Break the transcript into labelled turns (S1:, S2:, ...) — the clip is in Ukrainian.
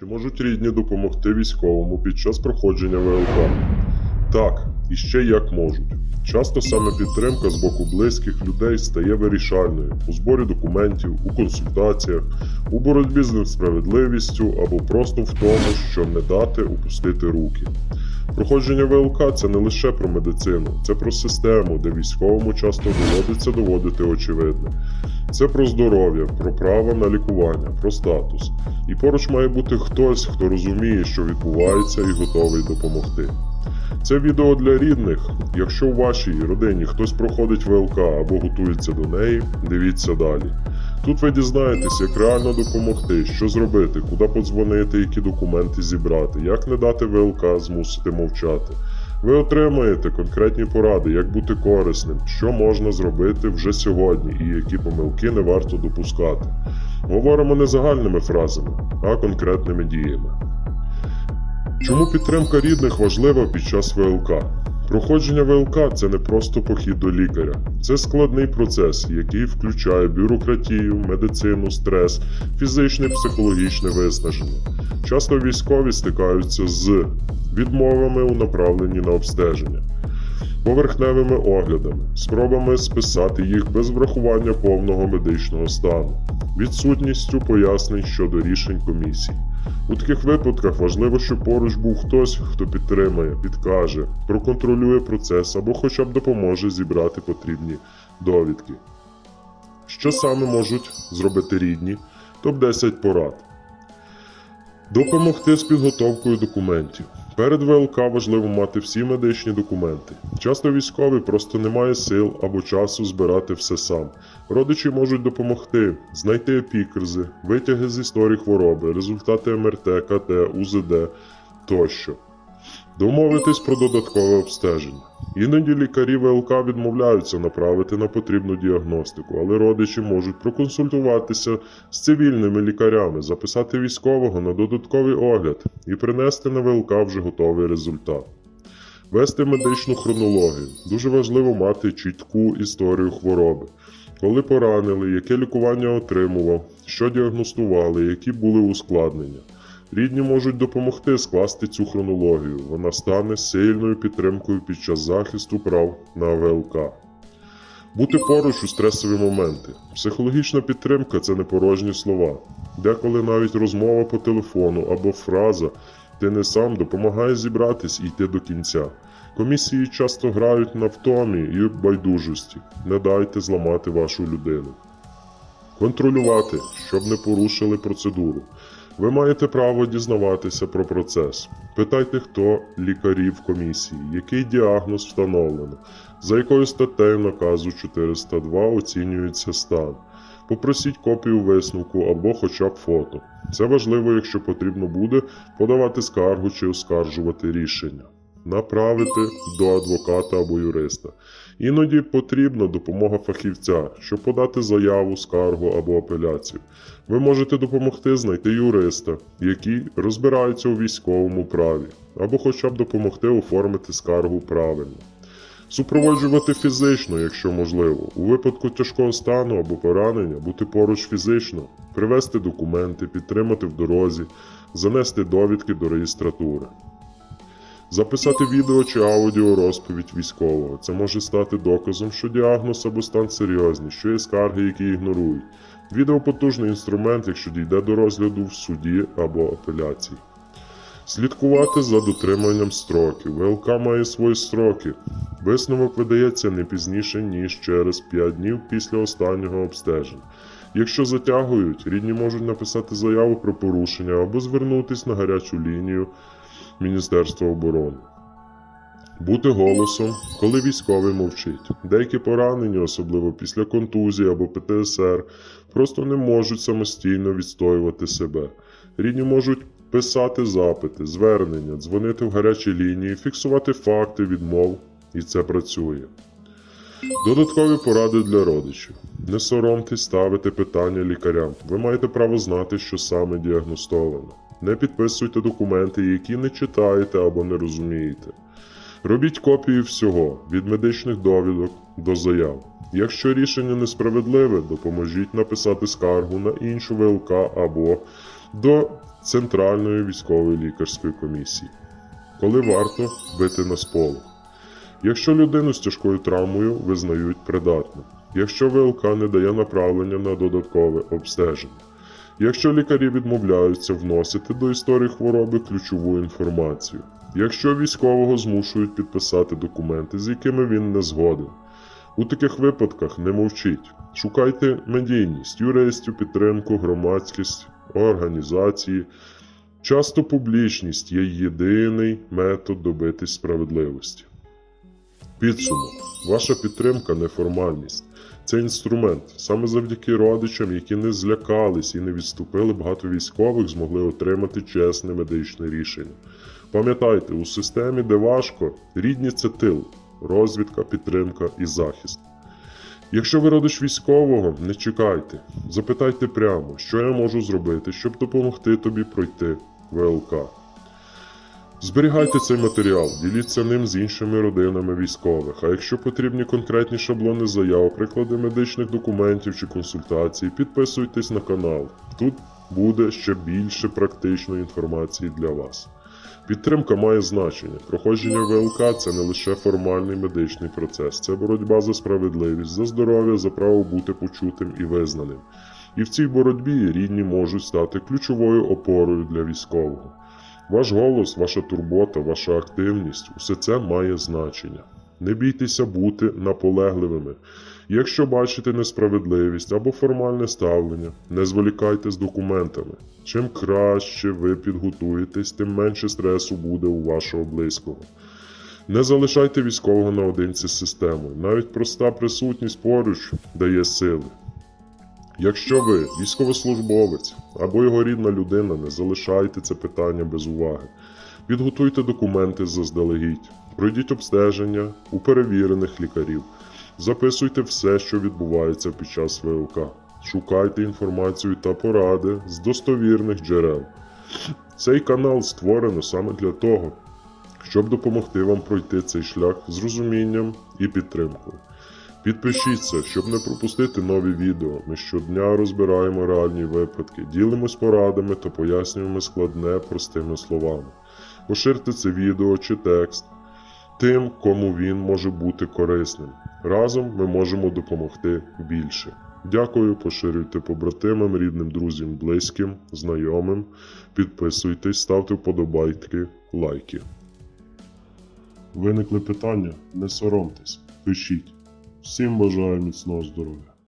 S1: Чи можуть рідні допомогти військовому під час проходження ВЛК? Так, і ще як можуть. Часто саме підтримка з боку близьких людей стає вирішальною у зборі документів, у консультаціях, у боротьбі з несправедливістю або просто в тому, щоб не дати упустити руки. Проходження ВЛК це не лише про медицину, це про систему, де військовому часто доводиться доводити очевидне. Це про здоров'я, про право на лікування, про статус. І поруч має бути хтось, хто розуміє, що відбувається, і готовий допомогти. Це відео для рідних. Якщо у вашій родині хтось проходить ВЛК або готується до неї, дивіться далі. Тут ви дізнаєтесь, як реально допомогти, що зробити, куди подзвонити, які документи зібрати, як не дати ВЛК змусити мовчати. Ви отримаєте конкретні поради, як бути корисним, що можна зробити вже сьогодні і які помилки не варто допускати. Говоримо не загальними фразами, а конкретними діями. Чому підтримка рідних важлива під час ВЛК? Проходження ВЛК це не просто похід до лікаря, це складний процес, який включає бюрократію, медицину, стрес, фізичне психологічне виснаження. Часто військові стикаються з відмовами у направленні на обстеження, поверхневими оглядами, спробами списати їх без врахування повного медичного стану, відсутністю пояснень щодо рішень комісій. У таких випадках важливо, щоб поруч був хтось, хто підтримає, підкаже, проконтролює процес або хоча б допоможе зібрати потрібні довідки. Що саме можуть зробити рідні? Топ-10 порад. Допомогти з підготовкою документів. Перед ВЛК важливо мати всі медичні документи. Часто військові просто не має сил або часу збирати все сам. Родичі можуть допомогти знайти епікризи, витяги з історії хвороби, результати МРТ, КТ, УЗД тощо. Домовитись про додаткове обстеження. Іноді лікарі ВЛК відмовляються направити на потрібну діагностику, але родичі можуть проконсультуватися з цивільними лікарями, записати військового на додатковий огляд і принести на ВЛК вже готовий результат. Вести медичну хронологію. Дуже важливо мати чітку історію хвороби. Коли поранили, яке лікування отримував, що діагностували, які були ускладнення. Рідні можуть допомогти скласти цю хронологію. Вона стане сильною підтримкою під час захисту прав на ВЛК. Бути поруч у стресові моменти. Психологічна підтримка це не порожні слова. Деколи навіть розмова по телефону або фраза Ти не сам допомагає зібратись і йти до кінця. Комісії часто грають на втомі і байдужості. Не дайте зламати вашу людину. Контролювати, щоб не порушили процедуру. Ви маєте право дізнаватися про процес. Питайте, хто лікарі в комісії, який діагноз встановлено, за якою статтею наказу 402 оцінюється стан. Попросіть копію висновку або хоча б фото. Це важливо, якщо потрібно буде подавати скаргу чи оскаржувати рішення. Направити до адвоката або юриста. Іноді потрібна допомога фахівця, щоб подати заяву, скаргу або апеляцію. Ви можете допомогти знайти юриста, який розбирається у військовому праві, або хоча б допомогти оформити скаргу правильно. Супроводжувати фізично, якщо можливо, у випадку тяжкого стану або поранення, бути поруч фізично, привезти документи, підтримати в дорозі, занести довідки до реєстратури. Записати відео чи аудіо розповідь військового. Це може стати доказом, що діагноз або стан серйозний, що є скарги, які ігнорують. Відео потужний інструмент, якщо дійде до розгляду в суді або апеляції. Слідкувати за дотриманням строків. ВЛК має свої строки. Висновок видається не пізніше, ніж через 5 днів після останнього обстеження. Якщо затягують, рідні можуть написати заяву про порушення або звернутись на гарячу лінію Міністерства оборони. Бути голосом, коли військовий мовчить. Деякі поранені, особливо після контузії або ПТСР, просто не можуть самостійно відстоювати себе. Рідні можуть писати запити, звернення, дзвонити в гарячі лінії, фіксувати факти відмов, і це працює. Додаткові поради для родичів. Не соромтесь ставити питання лікарям. Ви маєте право знати, що саме діагностовано. Не підписуйте документи, які не читаєте або не розумієте. Робіть копії всього від медичних довідок до заяв. Якщо рішення несправедливе, допоможіть написати скаргу на іншу ВЛК або до Центральної військової лікарської комісії. Коли варто бити на сполох. Якщо людину з тяжкою травмою визнають придатним, якщо ВЛК не дає направлення на додаткове обстеження, якщо лікарі відмовляються вносити до історії хвороби ключову інформацію, якщо військового змушують підписати документи, з якими він не згоден. У таких випадках не мовчіть. Шукайте медійність, юристів, підтримку, громадськість, організації. Часто публічність є єдиний метод добитись справедливості. Підсумок. Ваша підтримка не формальність. Це інструмент. Саме завдяки родичам, які не злякались і не відступили, багато військових змогли отримати чесне медичне рішення. Пам'ятайте, у системі, де важко, рідні це тил, розвідка, підтримка і захист. Якщо ви родич військового, не чекайте, запитайте прямо, що я можу зробити, щоб допомогти тобі пройти ВЛК. Зберігайте цей матеріал, діліться ним з іншими родинами військових. А якщо потрібні конкретні шаблони заяв, приклади медичних документів чи консультацій, підписуйтесь на канал. Тут буде ще більше практичної інформації для вас. Підтримка має значення. Проходження ВЛК це не лише формальний медичний процес, це боротьба за справедливість, за здоров'я, за право бути почутим і визнаним. І в цій боротьбі рідні можуть стати ключовою опорою для військового. Ваш голос, ваша турбота, ваша активність усе це має значення. Не бійтеся бути наполегливими. Якщо бачите несправедливість або формальне ставлення, не зволікайте з документами. Чим краще ви підготуєтесь, тим менше стресу буде у вашого близького. Не залишайте військового наодинці з системою. Навіть проста присутність поруч дає сили. Якщо ви військовослужбовець або його рідна людина, не залишайте це питання без уваги. Підготуйте документи заздалегідь, пройдіть обстеження у перевірених лікарів, записуйте все, що відбувається під час ВЛК. Шукайте інформацію та поради з достовірних джерел. Цей канал створено саме для того, щоб допомогти вам пройти цей шлях з розумінням і підтримкою. Підпишіться, щоб не пропустити нові відео. Ми щодня розбираємо реальні випадки, ділимось порадами та пояснюємо складне простими словами. Поширте це відео чи текст тим, кому він може бути корисним. Разом ми можемо допомогти більше. Дякую, поширюйте побратимам, рідним, друзям, близьким, знайомим. Підписуйтесь, ставте вподобайки, лайки. Виникли питання? Не соромтесь, пишіть. Всім бажаю міцного здоров'я.